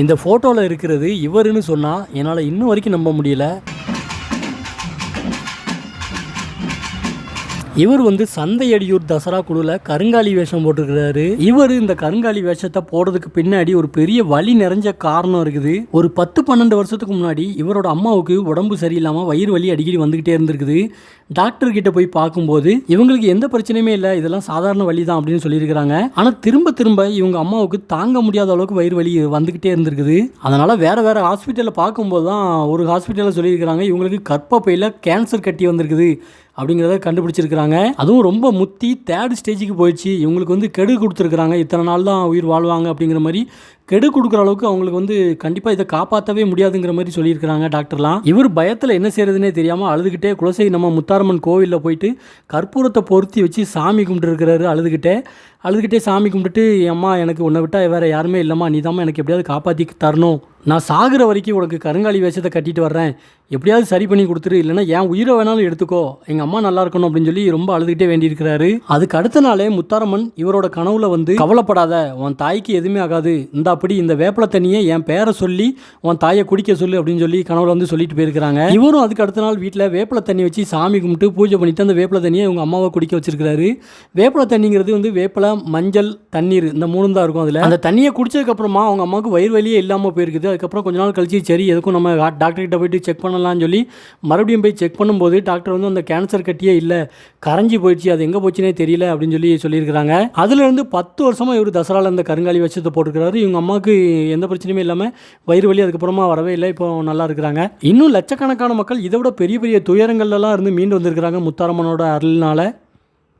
இந்த ஃபோட்டோவில் இருக்கிறது இவருன்னு சொன்னால் என்னால் இன்னும் வரைக்கும் நம்ப முடியல. இவர் வந்து சந்தையடியூர் தசரா குழுவில் கருங்காலி வேஷம் போட்டிருக்கிறாரு. இவர் இந்த கருங்காலி வேஷத்தை போடுறதுக்கு பின்னாடி ஒரு பெரிய வலி நிறைஞ்ச காரணம் இருக்குது. ஒரு பத்து பன்னெண்டு வருஷத்துக்கு முன்னாடி இவரோட அம்மாவுக்கு உடம்பு சரியில்லாமல் வயிறு வலி அடிக்கடி வந்துக்கிட்டே இருந்திருக்குது. டாக்டர் கிட்ட போய் பார்க்கும்போது இவங்களுக்கு எந்த பிரச்சனையுமே இல்லை இதெல்லாம் சாதாரண வலி தான் அப்படின்னு சொல்லியிருக்கிறாங்க. ஆனால் திரும்ப திரும்ப இவங்க அம்மாவுக்கு தாங்க முடியாத அளவுக்கு வயிறு வலி வந்துக்கிட்டே இருந்திருக்குது. அதனால் வேற வேற ஹாஸ்பிட்டலில் பார்க்கும்போது தான் ஒரு ஹாஸ்பிட்டலில் சொல்லியிருக்கிறாங்க இவங்களுக்கு கற்பப்பையில் கேன்சர் கட்டி வந்திருக்குது. அப்படிங்கிறத கண்டுபிடிச்சிருக்கிறாங்க. அதுவும் ரொம்ப முத்தி தேர்ட் ஸ்டேஜுக்கு போயிடுச்சு. இவங்களுக்கு வந்து கெடு கொடுத்துருக்குறாங்க. இத்தனை நாள் தான் உயிர் வாழ்வாங்க அப்படிங்கிற மாதிரி கெடு கொடுக்குற அளவுக்கு அவங்களுக்கு வந்து கண்டிப்பாக இதை காப்பாற்றவே முடியாதுங்கிற மாதிரி சொல்லியிருக்கிறாங்க டாக்டர்லாம். இவர் பயத்தில் என்ன செய்யறதுனே தெரியாமல் அழுதுகிட்டே குலசை நம்ம முத்தாரம்மன் கோவிலில் போயிட்டு கற்பூரத்தை பொருத்தி வச்சு சாமி கும்பிட்டுருக்கிறாரு அழுதுகிட்டே. அழுதுகிட்டே சாமி கும்பிட்டுட்டு அம்மா எனக்கு உன்னை விட்டால் வேறு யாருமே இல்லைம்மா. நீ எனக்கு எப்படியாவது காப்பாற்றி தரணும். நான் சாகுற வரைக்கும் உனக்கு கருங்காலி வேஷத்தை கட்டிட்டு வர்றேன். எப்படியாவது சரி பண்ணி கொடுத்துரு இல்லைன்னா என் உயிரை வேணாலும் எடுத்துக்கோ எங்கள் அம்மா நல்லா இருக்கணும் அப்படின்னு சொல்லி ரொம்ப அழுதுகிட்டே வேண்டியிருக்கிறாரு. அதுக்கு அடுத்த நாளே முத்தாரம்மன் இவரோட கனவுல வந்து கவலைப்படாத உன் தாய்க்கு எதுவுமே ஆகாது. இந்த அப்படி இந்த வேப்பில தண்ணியை என் பேரை சொல்லி உன் தாயை குடிக்க சொல்லு அப்படின்னு சொல்லி கனவுல வந்து சொல்லிட்டு போயிருக்கிறாங்க. இவரும் அதுக்கு அடுத்த நாள் வீட்டில் வேப்பில தண்ணி வச்சு சாமி கும்பிட்டு பூஜை பண்ணிட்டு அந்த வேப்பில தண்ணியை இவங்க அம்மாவை குடிக்க வச்சிருக்கிறாரு. வேப்பில தண்ணிங்கிறது வந்து வேப்பில மஞ்சள் தண்ணீர் இந்த மூணு தான் இருக்கும் அதில். அந்த தண்ணியை குடிச்சதுக்கப்புறமா அவங்க அம்மாவுக்கு வயிறு வலியே இல்லாமல் போயிருக்குது. அதுக்கப்புறம் கொஞ்ச நாள் கழிச்சு சரி எதுக்கும் நம்ம டாக்டர்கிட்ட போயிட்டு செக் பண்ணலான்னு சொல்லி மறுபடியும் போய் செக் பண்ணும்போது டாக்டர் வந்து அந்த கேன்சர் கட்டியே இல்லை கரைஞ்சி போயிடுச்சு அது எங்கே போச்சுனே தெரியல அப்படின்னு சொல்லி சொல்லியிருக்கிறாங்க. அதுலேருந்து பத்து வருஷமாக இவர் தசராவில் அந்த கருங்காலி வச்சத்தை போட்டுருக்கிறாரு. இவங்க அம்மாவுக்கு எந்த பிரச்சனையுமே இல்லாமல் வயிறு வலி அதுக்கப்புறமா வரவே இல்லை. இப்போ நல்லா இருக்கிறாங்க. இன்னும் லட்சக்கணக்கான மக்கள் இதை விட பெரிய பெரிய துயரங்கள்லாம் இருந்து மீண்டு வந்திருக்கிறாங்க முத்தாரம்மனோட அருள்னால.